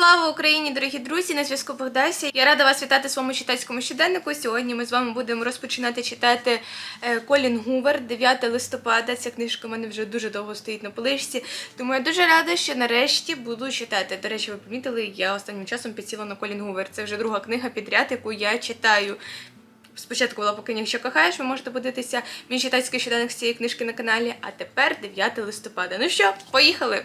Слава Україні, дорогі друзі! На зв'язку Богдася. Я рада вас вітати в своєму читацькому щоденнику. Сьогодні ми з вами будемо розпочинати читати е, Колін Гувер, 9 листопада. Ця книжка в мене вже дуже довго стоїть на поличці. Тому я дуже рада, що нарешті буду читати. До речі, ви помітили, я останнім часом підсіла на Колін Гувер. Це вже друга книга підряд, яку я читаю. Спочатку була поки якщо кохаєш, ви можете подивитися мій читацький щоденник з цієї книжки на каналі. А тепер 9 листопада. Ну що, поїхали!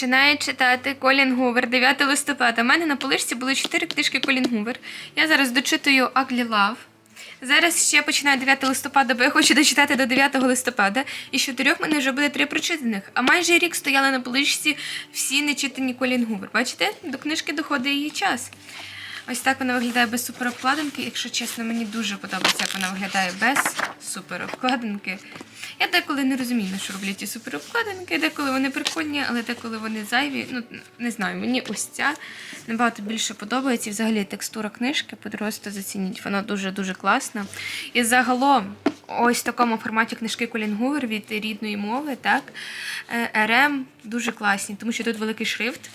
Починає читати Колін Гувер 9 листопада. У мене на полишці були 4 книжки Колін Гувер. Я зараз дочитую Аглі Лав. Зараз ще починаю 9 листопада, бо я хочу дочитати до 9 листопада. І з чотирьох мене вже буде три прочитаних. А майже рік стояли на поличці всі нечитані Колін Гувер. Бачите, до книжки доходить її час. Ось так вона виглядає без суперобкладинки. Якщо чесно, мені дуже подобається, як вона виглядає без суперобкладинки. Я деколи не розумію, на що роблять ті суперобкладинки, деколи вони прикольні, але деколи вони зайві. Ну, не знаю, мені ось ця набагато більше подобається. І взагалі текстура книжки, просто зацініть, вона дуже-дуже класна. І загалом, ось в такому форматі книжки Колін Гувер від рідної мови, так, е, РМ дуже класні, тому що тут великий шрифт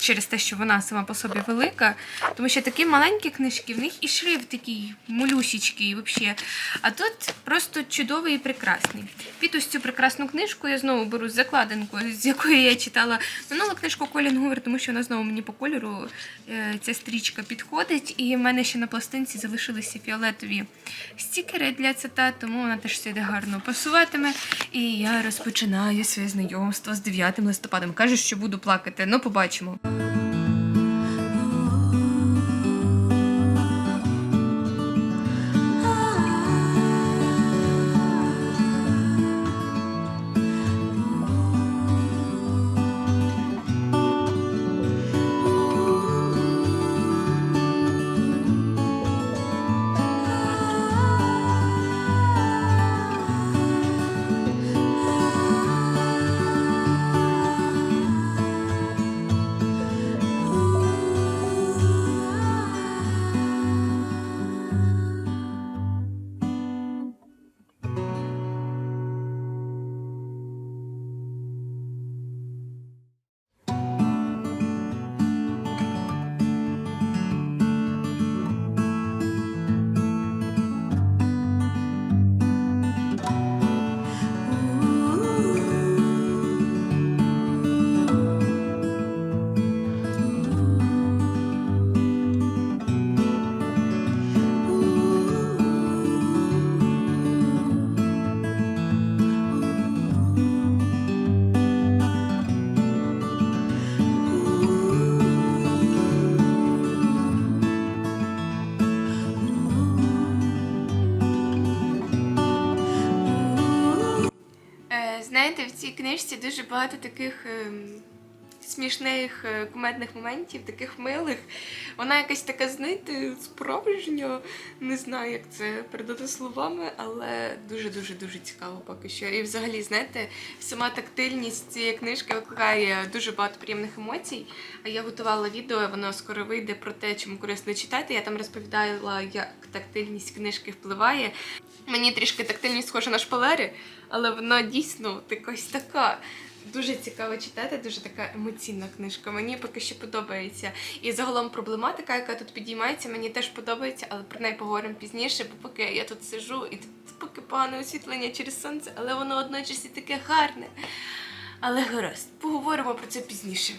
через те, що вона сама по собі велика. Тому що такі маленькі книжки, в них і шрифт такий малюсічкий взагалі. А тут просто чудовий і прекрасний. Під ось цю прекрасну книжку я знову беру закладинку, з якої я читала минулу книжку Колін Гувер, тому що вона знову мені по кольору е, ця стрічка підходить. І в мене ще на пластинці залишилися фіолетові стікери для цитат, тому вона теж сюди гарно пасуватиме. І я розпочинаю своє знайомство з 9 листопадом. Кажу, що буду плакати, ну побачимо. Знаєте, в цій книжці дуже багато таких ем, смішних е, кумедних моментів, таких милих. Вона якась така, знаєте, справжня. Не знаю, як це передати словами, але дуже-дуже дуже цікаво поки що. І взагалі, знаєте, сама тактильність цієї книжки викликає дуже багато приємних емоцій. А я готувала відео, воно скоро вийде про те, чому корисно читати. Я там розповідала, як тактильність книжки впливає. Мені трішки тактильність схожа на шпалери, але вона дійсно якась така. Дуже цікаво читати, дуже така емоційна книжка. Мені поки що подобається. І загалом проблематика, яка тут підіймається, мені теж подобається, але про неї поговоримо пізніше, бо поки я тут сижу і тут поки погане освітлення через сонце, але воно одночасно таке гарне. Але гаразд, поговоримо про це пізніше.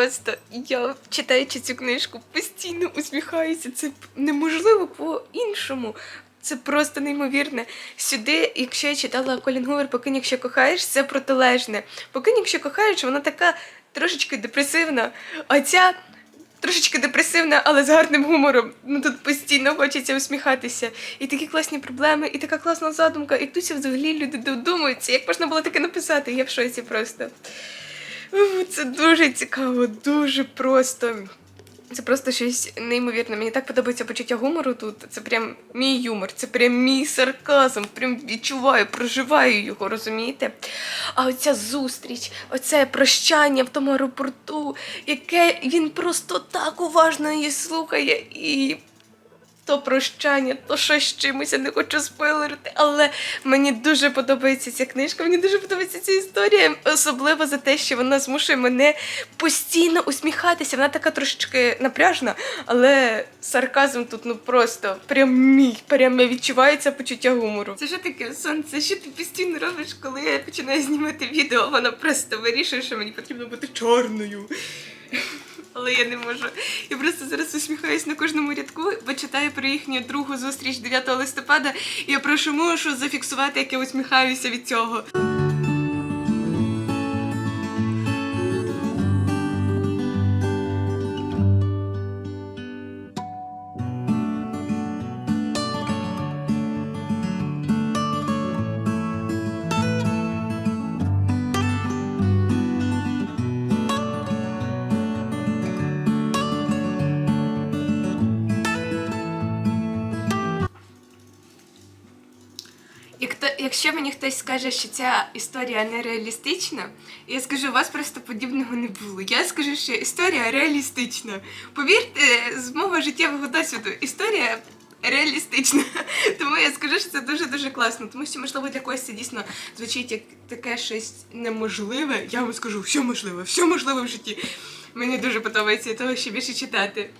Просто я читаючи цю книжку, постійно усміхаюся. Це неможливо по-іншому. Це просто неймовірне. Сюди, якщо я читала Колін Гувер «Покинь, якщо кохаєш, це протилежне. Покинь, якщо кохаєш, вона така трошечки депресивна. А ця трошечки депресивна, але з гарним гумором. Ну тут постійно хочеться усміхатися. І такі класні проблеми, і така класна задумка. І тут взагалі люди додумуються. Як можна було таке написати? Я в шоці просто. Це дуже цікаво, дуже просто. Це просто щось неймовірне. Мені так подобається почуття гумору тут. Це прям мій юмор, це прям мій сарказм. Прям відчуваю, проживаю його, розумієте? А оця зустріч, оце прощання в тому аеропорту, яке він просто так уважно її слухає і. То прощання, то щось з чимось, я не хочу спойлерити, але мені дуже подобається ця книжка, мені дуже подобається ця історія, особливо за те, що вона змушує мене постійно усміхатися. Вона така трошечки напряжна, але сарказм тут ну просто прям мій, прям відчувається почуття гумору. Це що таке сонце? Що ти постійно робиш, коли я починаю знімати відео? Вона просто вирішує, що мені потрібно бути чорною. Але я не можу. Я просто зараз усміхаюсь на кожному рядку, бо читаю про їхню другу зустріч 9 листопада, і я прошу мушу зафіксувати, як я усміхаюся від цього. Якщо мені хтось скаже, що ця історія нереалістична, я скажу, у вас просто подібного не було. Я скажу, що історія реалістична. Повірте, з мого життєвого досвіду історія реалістична. Тому я скажу, що це дуже дуже класно. Тому що, можливо, для когось це дійсно звучить як таке щось неможливе. Я вам скажу, все можливе, все можливе в житті. Мені дуже подобається того, що більше читати.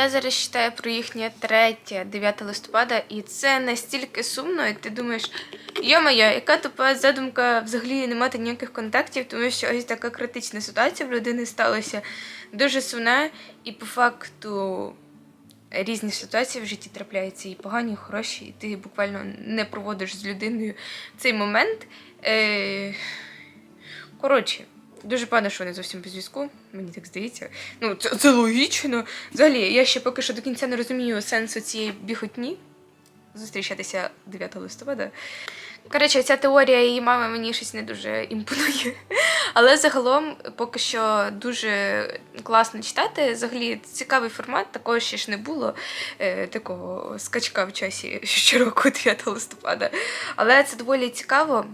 Я зараз читаю про їхнє 3-9 листопада, і це настільки сумно, і ти думаєш, йо-моє, яка тупа задумка взагалі не мати ніяких контактів, тому що ось така критична ситуація в людини сталася дуже сумна, і по факту різні ситуації в житті трапляються, і погані, і хороші, і ти буквально не проводиш з людиною цей момент. Е... Коротше. Дуже погано, що вони зовсім без зв'язку, мені так здається. Ну, це, це логічно. Взагалі, я ще поки що до кінця не розумію сенсу цієї біготні. Зустрічатися 9 листопада. Коротше, ця теорія її мами мені щось не дуже імпонує. Але загалом поки що дуже класно читати. Взагалі цікавий формат, такого ще ж не було. Е, такого скачка в часі щороку 9 листопада. Але це доволі цікаво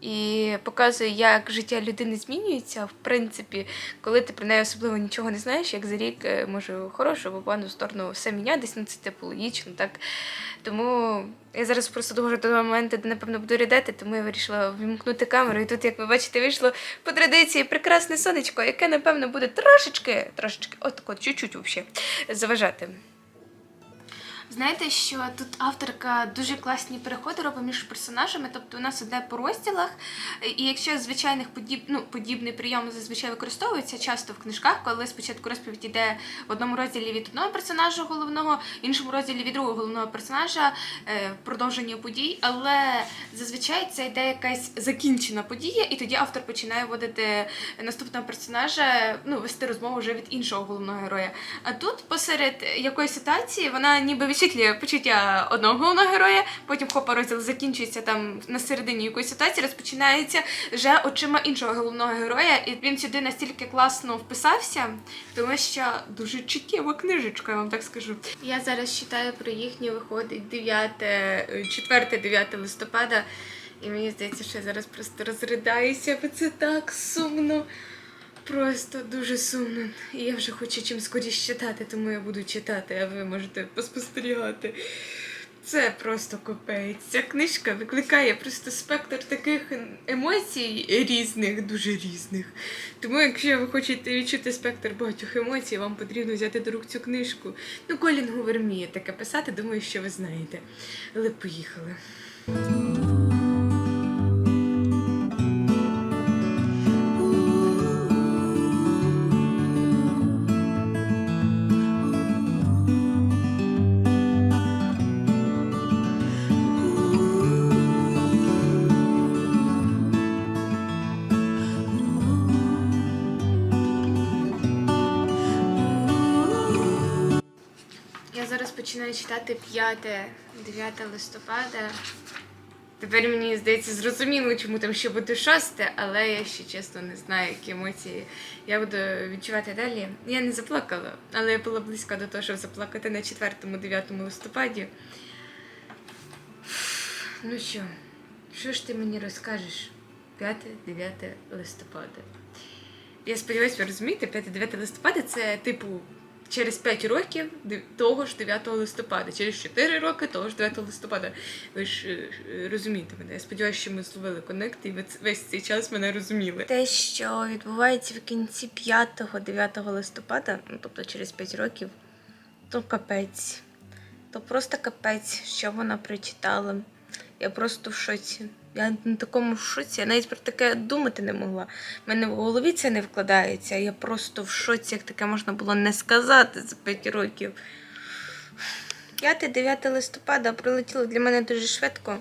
і показує, як життя людини змінюється, в принципі, коли ти про неї особливо нічого не знаєш, як за рік е, може хорошу або погану сторону все мінятись, ну це типу логічно, так. Тому я зараз просто доходжу до моменту, де, напевно, буду рідати, тому я вирішила вимкнути камеру. І тут, як ви бачите, вийшло по традиції прекрасне сонечко, яке, напевно, буде трошечки, трошечки, от чуть-чуть взагалі, заважати. Знаєте, що тут авторка дуже класні переходи робить між персонажами, тобто у нас іде по розділах. І якщо звичайних подіб... ну, подібний прийом зазвичай використовується часто в книжках, коли спочатку розповідь йде в одному розділі від одного персонажа головного, в іншому розділі від другого головного персонажа е, продовження подій, але зазвичай це йде якась закінчена подія, і тоді автор починає вводити наступного персонажа, ну, вести розмову вже від іншого головного героя. А тут посеред якоїсь ситуації вона ніби висвітлює почуття одного головного героя, потім хопа розділ закінчується там на середині якоїсь ситуації, розпочинається вже очима іншого головного героя, і він сюди настільки класно вписався, тому що дуже чуттєва книжечка, я вам так скажу. Я зараз читаю про їхнє виходить 9, 4-9 листопада. І мені здається, що я зараз просто розридаюся, бо це так сумно. Просто дуже сумно. І я вже хочу чим скоріше читати, тому я буду читати, а ви можете поспостерігати. Це просто копець. Ця книжка викликає просто спектр таких емоцій різних, дуже різних. Тому, якщо ви хочете відчути спектр багатьох емоцій, вам потрібно взяти до рук цю книжку. Ну, Колін Гувер вміє таке писати, думаю, що ви знаєте. Але поїхали. Починаю читати 5-9 листопада. Тепер мені здається зрозуміло, чому там ще буде шосте, але я ще чесно не знаю, які емоції я буду відчувати далі. Я не заплакала, але я була близька до того, щоб заплакати на 4-9 листопаді. Ну що, що ж ти мені розкажеш 5-9 листопада? Я сподіваюся, ви розумієте, 5-9 листопада це типу через 5 років того ж 9 листопада, через 4 роки того ж 9 листопада. Ви ж е, розумієте мене. Я сподіваюся, що ми зловили коннект і ви весь цей час мене розуміли. Те, що відбувається в кінці 5-9 листопада, ну тобто через 5 років, то капець. То просто капець, що вона прочитала. Я просто в шоці. Я на такому шоці, я навіть про таке думати не могла. У мене в голові це не вкладається. Я просто в шоці, як таке можна було не сказати за 5 років. 5-9 листопада прилетіло для мене дуже швидко.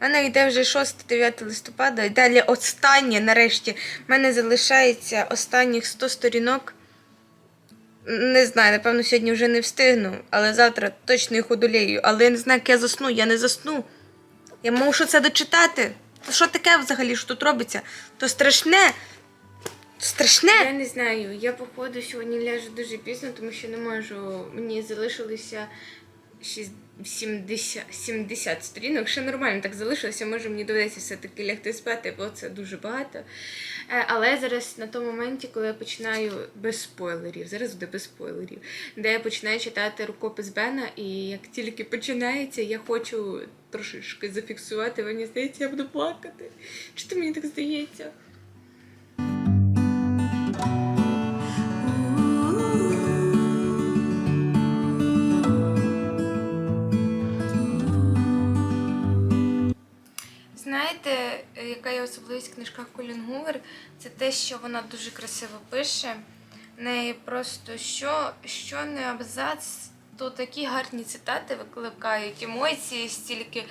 У мене йде вже 6-9 листопада, і далі останнє, нарешті, в мене залишається останніх 100 сторінок. Не знаю, напевно, сьогодні вже не встигну, але завтра точно їх одолею. Але я не знаю, як я засну, я не засну. Я мушу це дочитати. Що таке взагалі, що тут робиться? То страшне. Страшне. Я не знаю. Я, походу, сьогодні ляжу дуже пізно, тому що не можу. Мені залишилося 6 70, 70 сторінок. Ще нормально так залишилося. Може, мені доведеться все-таки лягти спати, бо це дуже багато. Е, Але зараз на тому моменті, коли я починаю без спойлерів, зараз буде без спойлерів, де я починаю читати рукопис Бена, і як тільки починається, я хочу трошечки зафіксувати, мені здається, я буду плакати. Чи то мені так здається? Знаєте, е, яка є особливість в книжках Колін Гувер? Це те, що вона дуже красиво пише. В неї просто що, що не абзац, то такі гарні цитати викликають емоції стільки.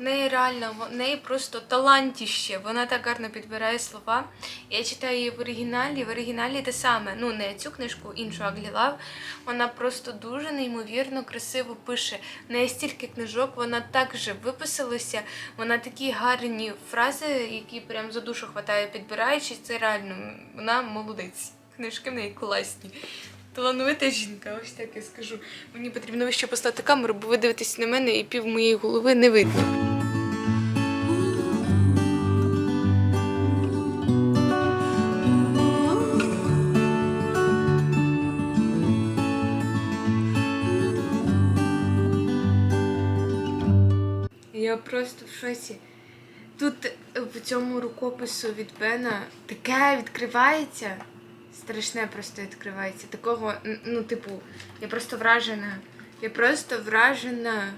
У неї реально, в неї просто талантіще. Вона так гарно підбирає слова. Я читаю її в оригіналі. В оригіналі те саме. Ну, не цю книжку, іншу Аглі Лав. Вона просто дуже неймовірно красиво пише. В неї стільки книжок, вона так же виписалася. Вона такі гарні фрази, які прям за душу хватає, підбираючи. Це реально вона молодець. Книжки в неї класні. Талановита жінка, ось так я скажу. Мені потрібно ще поставити камеру, бо ви дивитесь на мене і пів моєї голови не видно. Просто в шоці. Тут е, в цьому рукопису від Бена таке відкривається. Страшне просто відкривається. Такого, ну, типу, я просто вражена. Я просто вражена.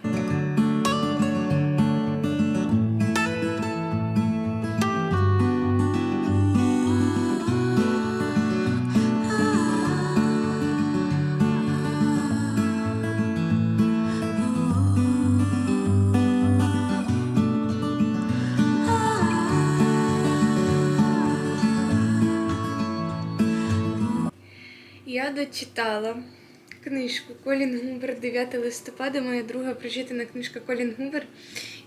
Я дочитала книжку Колін Гувер 9 листопада, моя друга прочитана книжка Колін Гувер.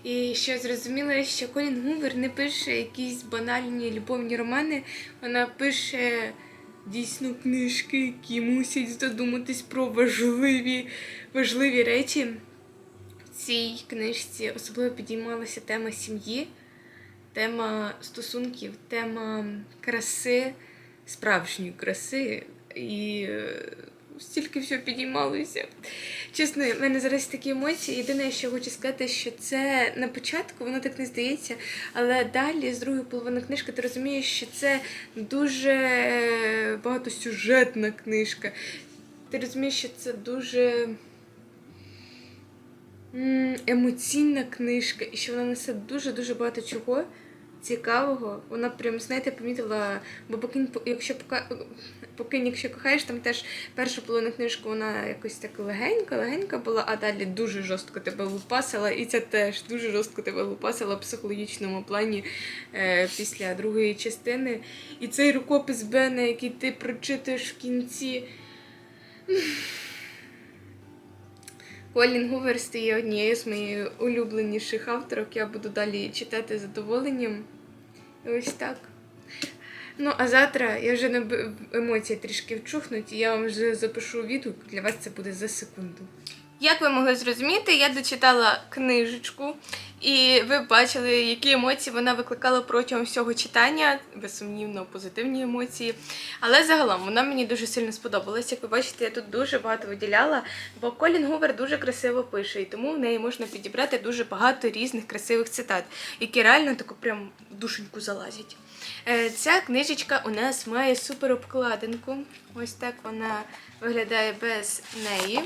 І що зрозуміла, що Колін Гувер не пише якісь банальні любовні романи, вона пише дійсно книжки, які мусять задуматись про важливі, важливі речі. В цій книжці особливо підіймалася тема сім'ї, тема стосунків, тема краси, справжньої краси і е, стільки всього підіймалося. Чесно, в мене зараз такі емоції. Єдине, що хочу сказати, що це на початку воно так не здається, але далі, з другої половини книжки, ти розумієш, що це дуже багатосюжетна книжка. Ти розумієш, що це дуже емоційна книжка, і що вона несе дуже-дуже багато чого цікавого. Вона прям, знаєте, помітила, бо покинь, якщо. Покинь, якщо кохаєш, там теж першу половину книжку вона якось так легенька, легенька була, а далі дуже жорстко тебе лупасила, і ця теж дуже жорстко тебе лупасила в психологічному плані е, після другої частини. І цей рукопис Бена, який ти прочитуєш в кінці. Колін Гувер стає однією з моїх улюбленіших авторок. Я буду далі читати з задоволенням. Ось так. Ну, а завтра я вже б- емоції трішки вчухнуть, і я вам вже запишу відгук. Для вас це буде за секунду. Як ви могли зрозуміти, я дочитала книжечку, і ви бачили, які емоції вона викликала протягом всього читання, безсумнівно позитивні емоції. Але загалом вона мені дуже сильно сподобалась. Як ви бачите, я тут дуже багато виділяла, бо Колін Гувер дуже красиво пише, і тому в неї можна підібрати дуже багато різних красивих цитат, які реально таку прям душеньку залазять. Е, Ця книжечка у нас має супер обкладинку. Ось так вона виглядає без неї.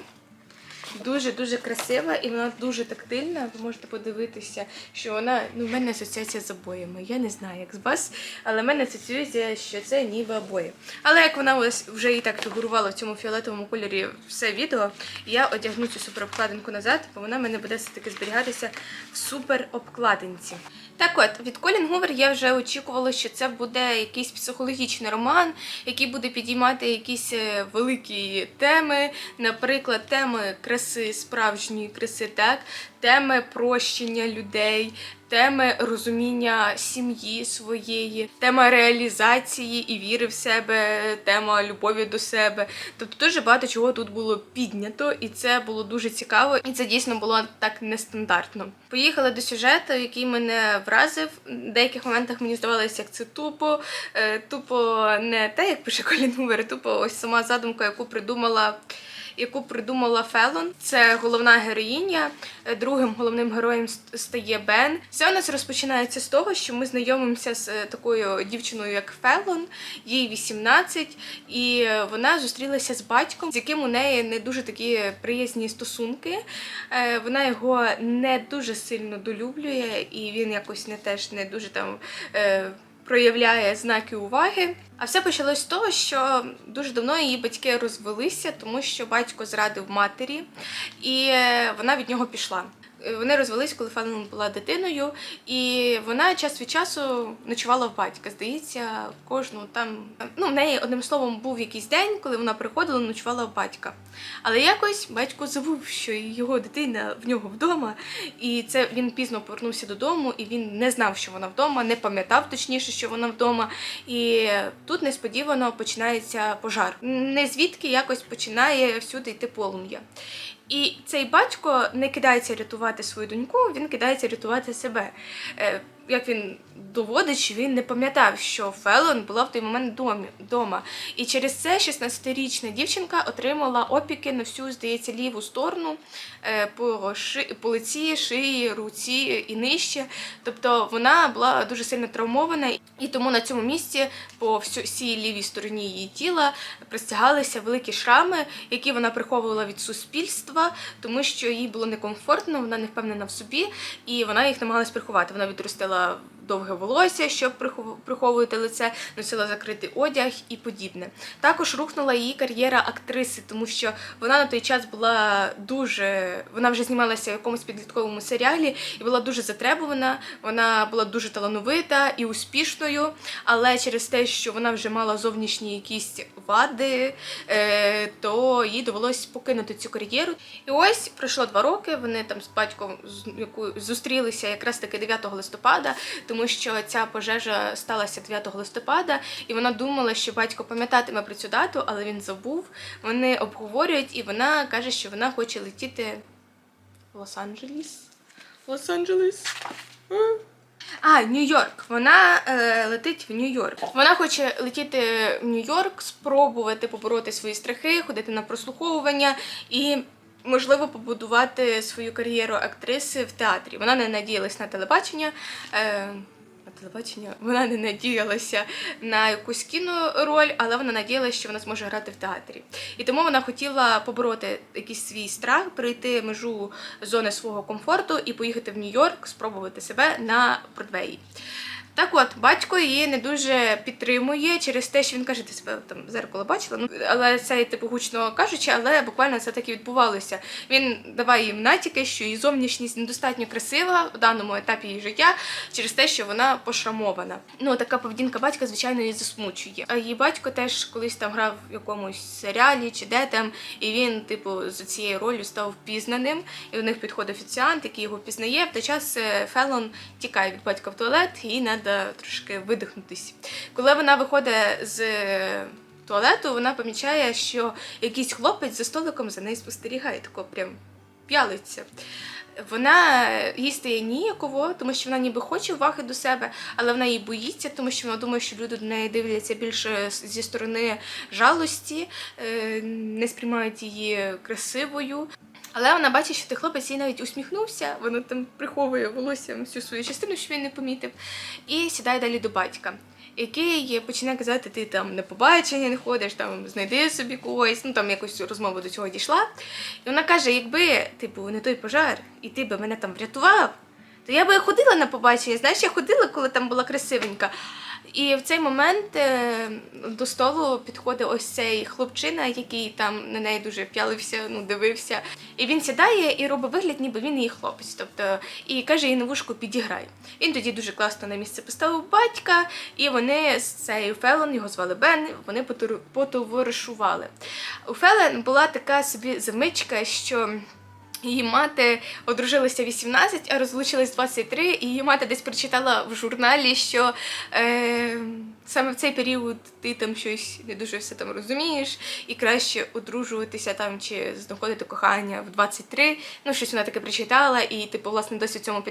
Дуже-дуже красива і вона дуже тактильна. Ви можете подивитися, що вона ну, в мене асоціація з обоями. Я не знаю, як з вас, але в мене асоціюється, що це ніби обої. Але як вона ось вже і так фігурувала в цьому фіолетовому кольорі все відео, я одягну цю супер обкладинку назад, бо вона в мене буде все-таки зберігатися в супер обкладинці. Так от, від Колін Гувер я вже очікувала, що це буде якийсь психологічний роман, який буде підіймати якісь е, великі теми, наприклад, теми краси, справжньої краси, так, теми прощення людей, теми розуміння сім'ї своєї, тема реалізації і віри в себе, тема любові до себе. Тобто дуже багато чого тут було піднято, і це було дуже цікаво, і це дійсно було так нестандартно. Поїхали до сюжету, який мене вразив. В деяких моментах мені здавалося, як це тупо. Е, Тупо не те, як пише Колін Гувер, тупо ось сама задумка, яку придумала яку придумала Фелон. Це головна героїня. Е, Другим головним героєм стає Бен. Все у нас розпочинається з того, що ми знайомимося з е, такою дівчиною, як Фелон, їй 18, і е, вона зустрілася з батьком, з яким у неї не дуже такі приязні стосунки. Вона його не дуже сильно долюблює, і він якось не теж не дуже там. Проявляє знаки уваги. А все почалось з того, що дуже давно її батьки розвелися, тому що батько зрадив матері, і е, вона від нього пішла. Е, Вони розвелись, коли Фелон була дитиною, і вона час від часу ночувала в батька. Здається, кожну там. Ну, в неї одним словом був якийсь день, коли вона приходила, ночувала в батька. Але якось батько забув, що його дитина в нього вдома, і це він пізно повернувся додому, і він не знав, що вона вдома, не пам'ятав точніше, що вона вдома. І тут несподівано починається пожар. Не звідки якось починає всюди йти полум'я. І цей батько не кидається рятувати свою доньку, він кидається рятувати себе. Е, Як він доводить, що він не пам'ятав, що Фелон була в той момент домі, дома. І через це 16-річна дівчинка отримала опіки на всю, здається, ліву сторону е, по, ши, по лиці, шиї, руці і нижче. Тобто вона була дуже сильно травмована, і тому на цьому місці по всій лівій стороні її тіла простягалися великі шрами, які вона приховувала від суспільства, тому що їй було некомфортно, вона не впевнена в собі, і вона їх намагалась приховати. Вона відростила довге волосся, щоб прихов- приховувати лице, носила закритий одяг і подібне. Також рухнула її кар'єра актриси, тому що вона на той час була дуже. Вона вже знімалася в якомусь підлітковому серіалі і була дуже затребувана. Вона була дуже талановита і успішною, але через те, що вона вже мала зовнішні якісь вади, е, то їй довелось покинути цю кар'єру. І ось пройшло два роки. Вони там з батьком зустрілися якраз таки 9 листопада, тому що ця пожежа сталася 9 листопада, і вона думала, що батько пам'ятатиме про цю дату, але він забув. Вони обговорюють, і вона каже, що вона хоче летіти в Лос-Анджелес. Лос-Анджелес. А, Нью-Йорк. Вона е, летить в Нью-Йорк. Вона хоче летіти в Нью-Йорк, спробувати побороти свої страхи, ходити на прослуховування і. Можливо, побудувати свою кар'єру актриси в театрі. Вона не надіялась на телебачення. Е, телебачення вона не надіялася на якусь кінороль, але вона надіялася, що вона зможе грати в театрі. І тому вона хотіла побороти якийсь свій страх, перейти межу зони свого комфорту і поїхати в Нью-Йорк, спробувати себе на Бродвеї. Так от, батько її не дуже підтримує через те, що він каже, ти себе там зеркало бачила. Ну але це типу гучно кажучи, але буквально це так і відбувалося. Він даває їм натяки, що її зовнішність недостатньо красива в даному етапі її життя через те, що вона пошрамована. Ну така поведінка батька, звичайно, її засмучує. А її батько теж колись там грав в якомусь серіалі чи де там, і він, типу, за цією ролью став впізнаним. І до них підходить офіціант, який його впізнає. В той час е, Фелон тікає від батька в туалет, і їй треба трошки видихнутись. Коли вона виходить з туалету, вона помічає, що якийсь хлопець за столиком за нею спостерігає, тако прям п'ялиться. Вона їй стає ніяково, тому що вона ніби хоче уваги до себе, але вона її боїться, тому що вона думає, що люди до неї дивляться більше зі сторони жалості, е, не сприймають її красивою. Але вона бачить, що той хлопець їй навіть усміхнувся, вона там приховує волоссям всю свою частину, що він не помітив, і сідає далі до батька. Який починає казати, ти там на побачення не ходиш, там знайди собі когось, ну там якось розмова до цього дійшла. І вона каже: якби типу не той пожар, і ти би мене там врятував, то я би ходила на побачення. Знаєш, я ходила, коли там була красивенька. І в цей момент е, до столу підходить ось цей хлопчина, який там на неї дуже п'ялився, ну дивився. І він сідає і робить вигляд, ніби він її хлопець. Тобто, і каже їй на вушку підіграй. Він тоді дуже класно на місце поставив батька, і вони з цією Фелон, його звали Бен, вони потоваришували. У Фелен була така собі замичка, що. Її мати одружилася 18, а розлучилась 23, і її мати десь прочитала в журналі, що е, саме в цей період ти там щось не дуже все там розумієш, і краще одружуватися там чи знаходити кохання в 23. Ну, щось вона таке прочитала, і типу, власне, досі в цьому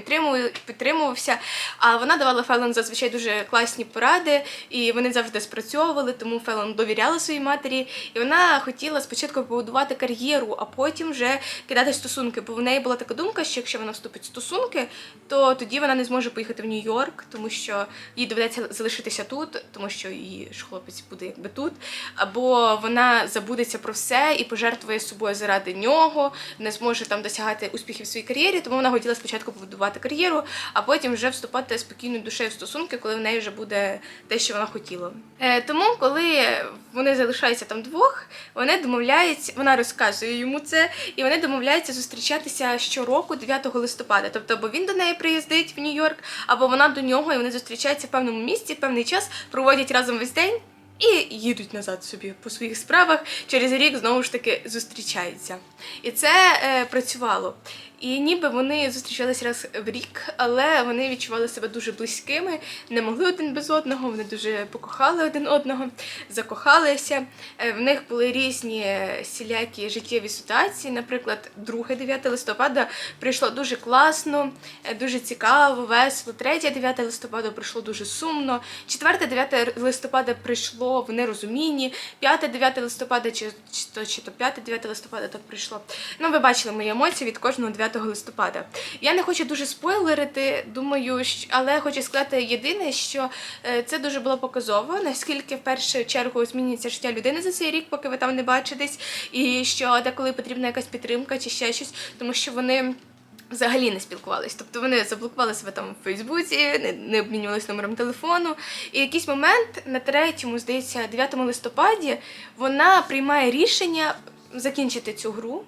підтримувався. А вона давала Фелон зазвичай дуже класні поради, і вони завжди спрацьовували, тому Фелон довіряла своїй матері, і вона хотіла спочатку побудувати кар'єру, а потім вже кидати стосунки. Бо в неї була така думка, що якщо вона вступить в стосунки, то тоді вона не зможе поїхати в Нью-Йорк, тому що їй доведеться залишитися тут, тому що її ж хлопець буде якби тут. Або вона забудеться про все і пожертвує собою заради нього, не зможе там досягати успіхів в своїй кар'єрі. Тому вона хотіла спочатку побудувати кар'єру, а потім вже вступати спокійною душею в стосунки, коли в неї вже буде те, що вона хотіла. Е, тому, коли вони залишаються там двох, вони домовляються, вона розказує йому це, і вони домовляються зустрічатися щороку 9 листопада. Тобто, або він до неї приїздить в Нью-Йорк, або вона до нього, і вони зустрічаються в певному місці, певний час, проводять разом весь день. І їдуть назад собі по своїх справах. Через рік знову ж таки зустрічаються. І це е, працювало. І ніби вони зустрічались раз в рік, але вони відчували себе дуже близькими, не могли один без одного. Вони дуже покохали один одного, закохалися. Е, В них були різні е, всілякі життєві ситуації. Наприклад, 2-9 листопада прийшло дуже класно, е, дуже цікаво, весело. 3-9 листопада прийшло дуже сумно. 4-9 листопада прийшло в нерозумінні. 5-9 листопада, чи, чи то, чи то 5-9 листопада так прийшло. Ну, ви бачили мої емоції від кожного 9 листопада. Я не хочу дуже спойлерити, думаю, але хочу сказати єдине, що е, це дуже було показово, наскільки в першу чергу змінюється життя людини за цей рік, поки ви там не бачитесь, і що деколи потрібна якась підтримка чи ще щось, тому що вони. Взагалі не спілкувались, тобто вони заблокували себе там в Фейсбуці, не, не обмінювалися номером телефону. І якийсь момент на третьому, здається, 9 листопаді вона приймає рішення закінчити цю гру.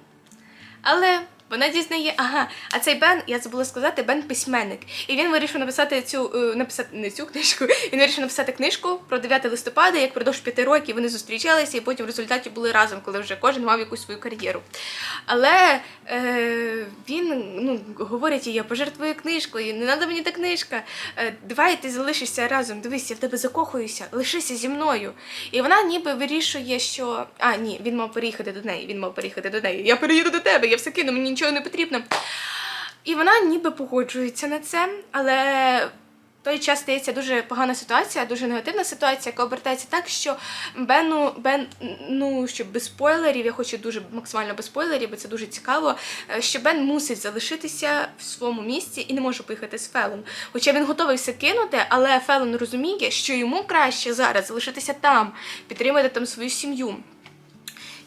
Але вона дізнає, ага, а цей Бен, я забула сказати, Бен письменник. І він вирішив написати цю е, написати не цю книжку. Він вирішив написати книжку про 9 листопада, як впродовж п'яти років вони зустрічалися, і потім в результаті були разом, коли вже кожен мав якусь свою кар'єру. Але е, він ну, говорить їй, я пожертвую книжкою, не треба мені та книжка. Е, давай ти залишишся разом. Дивись, я в тебе закохуюся, лишися зі мною. І вона ніби вирішує, що а ні, він мав переїхати до неї. Він мав переїхати до неї. Я переїду до тебе, я все кину, мені нічого не потрібно. І вона ніби погоджується на це, але той час стається дуже погана ситуація, дуже негативна ситуація, яка обертається так, що Бену, Бен, ну щоб без спойлерів, я хочу дуже максимально без спойлерів, бо це дуже цікаво. е, Що Бен мусить залишитися в своєму місці і не може поїхати з Фелон. Хоча він готовий все кинути, але Фелон розуміє, що йому краще зараз залишитися там, підтримати там свою сім'ю.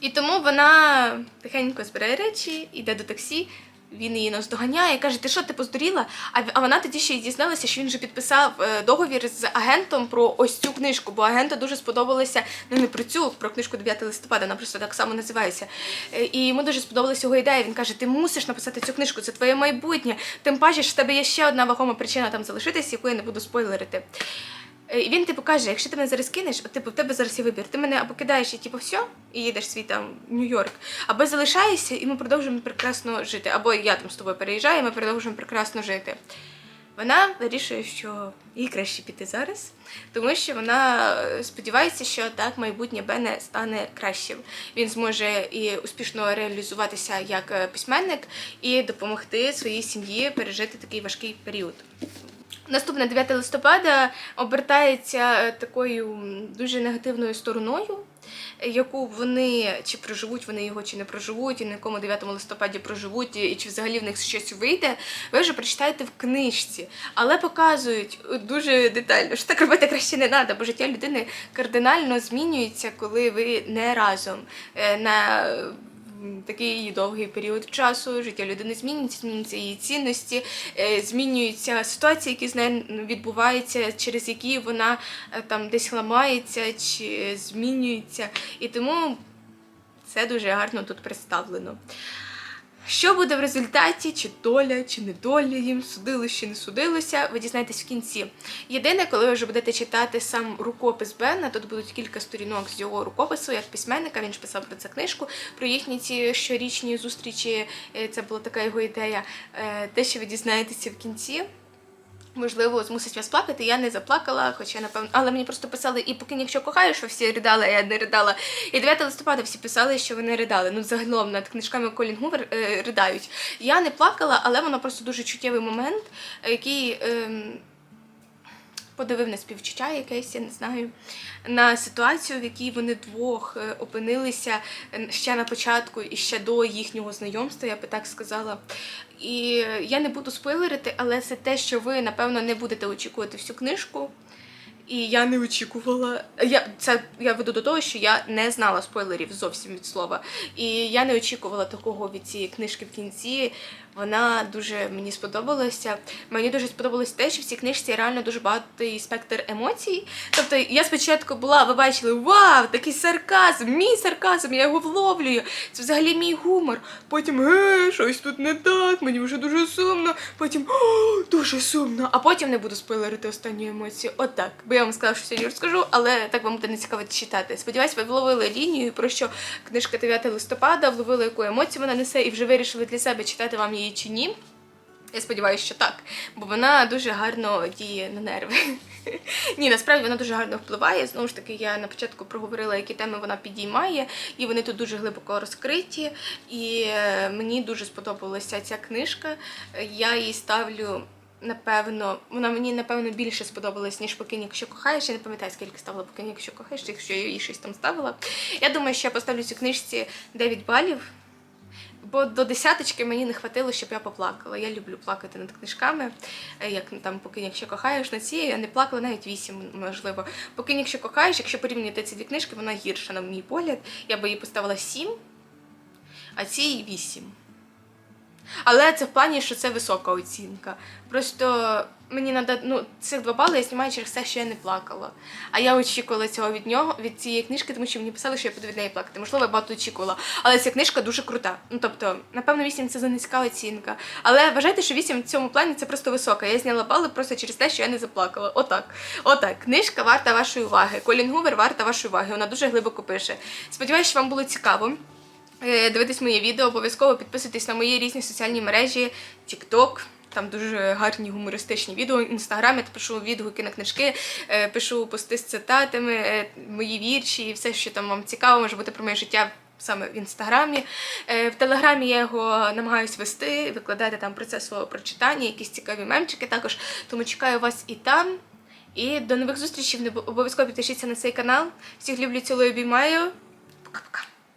І тому вона тихенько збирає речі, йде до таксі. Він її наздоганяє, каже, ти що, ти поздуріла? А, вона тоді ще й дізналася, що він вже підписав е, договір з агентом про ось цю книжку, бо агенту дуже сподобалося ну не про цю, про книжку 9 листопада, вона просто так само називається. Е, І йому дуже сподобалася його ідея. Він каже: ти мусиш написати цю книжку, це твоє майбутнє. Тим паче, що в тебе є ще одна вагома причина там залишитися, яку я не буду спойлерити. Е, І він типу каже: якщо ти мене зараз кинеш, от, типу, в тебе зараз є вибір. Ти мене або кидаєш і типу все, і їдеш свій там Нью-Йорк, або залишаєшся, і ми продовжуємо прекрасно жити. Або я там з тобою переїжджаю, і ми продовжуємо прекрасно жити. Вона вирішує, що їй краще піти зараз, тому що вона е, сподівається, що так майбутнє Бене стане кращим. Він зможе і успішно реалізуватися як е, письменник і допомогти своїй сім'ї пережити такий важкий період. Наступне 9 листопада обертається е, такою дуже негативною стороною, яку вони чи проживуть вони його, чи не проживуть, і на якому 9 листопаді проживуть, і чи взагалі в них щось вийде, ви вже прочитаєте в книжці, але показують е, дуже детально, що так робити краще не треба, бо життя людини кардинально змінюється, коли ви не разом. Е, На такий довгий період часу життя людини змінюється, змінюються її цінності, е, змінюються ситуації, які з нею відбуваються, через які вона е, там десь ламається чи змінюється. І тому це дуже гарно тут представлено. Що буде в результаті, чи доля, чи не доля їм судилось, чи не судилося, ви дізнаєтесь в кінці. Єдине, коли ви вже будете читати сам рукопис Бена, тут будуть кілька сторінок з його рукопису, як письменника, він ж писав про це книжку, про їхні ці щорічні зустрічі, е, це була така його ідея. Е, Те, що ви дізнаєтеся в кінці. Можливо, змусить вас плакати. Я не заплакала, хоча напевно, але мені просто писали і поки якщо кохаю, що всі ридали, а я не ридала. І 9 листопада всі писали, що вони ридали. Ну, загалом над книжками Колін Гувер е, riдають. Я не плакала, але воно просто дуже чуттєвий момент, який. ем, Подивив на співчуття якесь, я не знаю, на ситуацію, в якій вони двох е, опинилися е, ще на початку і ще до їхнього знайомства, я би так сказала. І я не буду спойлерити, але це те, що ви, напевно, не будете очікувати всю книжку. І я не очікувала. Я це я веду до того, що я не знала спойлерів зовсім від слова. І я не очікувала такого від цієї книжки в кінці. Вона дуже мені сподобалася. Мені дуже сподобалось те, що в цій книжці реально дуже багатий спектр емоцій. Тобто я спочатку була, ви бачили, вау, такий сарказм, мій сарказм, я його вловлюю. Це взагалі мій гумор. Потім е, щось тут не так, мені вже дуже сумно. Потім о, дуже сумно. А потім не буду спойлерити останню емоцію. Отак. Бо я вам сказала, що сьогодні розкажу, але так вам буде не цікаво читати. Сподіваюсь, ви вловили лінію, про що книжка 9 листопада, вловили, яку емоцію вона несе, і вже вирішили для себе читати вам її чи ні. Я сподіваюся, що так, бо вона дуже гарно діє на нерви. Ні, насправді вона дуже гарно впливає. Знову ж таки, я на початку проговорила, які теми вона підіймає, і вони тут дуже глибоко розкриті. І е, мені дуже сподобалася ця книжка. Я її ставлю. Напевно, вона мені напевно більше сподобалась, ніж покинь, якщо кохаєш. Я не пам'ятаю, скільки ставила покинь, якщо кохаєш, якщо я її щось там ставила. Я думаю, що я поставлю цю книжці 9 балів. Бо до десяточки мені не хватило, щоб я поплакала. Я люблю плакати над книжками, е, як ну, там поки якщо кохаєш на цією, я не плакала навіть вісім, можливо. Поки якщо кохаєш, якщо порівняти ці дві книжки, вона гірша, на мій погляд. Я би їй поставила сім, а цій вісім. Але це в плані, що це висока оцінка. Просто мені надо, ну, цих два бали я знімаю через те, що я не плакала. А я очікувала цього від нього, від цієї книжки, тому що мені писали, що я буду від неї плакати. Можливо, я багато очікувала. Але ця книжка дуже крута. Ну тобто, напевно, 8 це занизька оцінка. Але вважайте, що 8 в цьому плані це просто висока. Я зняла бали просто через те, що я не заплакала. Отак. Отак. Книжка варта вашої уваги. Колін Гувер варта вашої уваги. Вона дуже глибоко пише. Сподіваюсь, що вам було цікаво. Е, Дивитись моє відео, обов'язково підписуйтесь на мої різні соціальні мережі, TikTok. Там дуже гарні гумористичні відео. В інстаграмі я пишу відгуки на книжки, е, пишу пости з цитатами, е, мої вірші все, що там вам цікаво, може бути про моє життя саме в інстаграмі. В телеграмі я його намагаюсь вести, викладати там процес свого прочитання, якісь цікаві мемчики також. Тому чекаю вас і там. І до нових зустрічей. Не обов'язково підпишіться на цей канал. Всіх люблю, цілую, обіймаю. Пока-пока.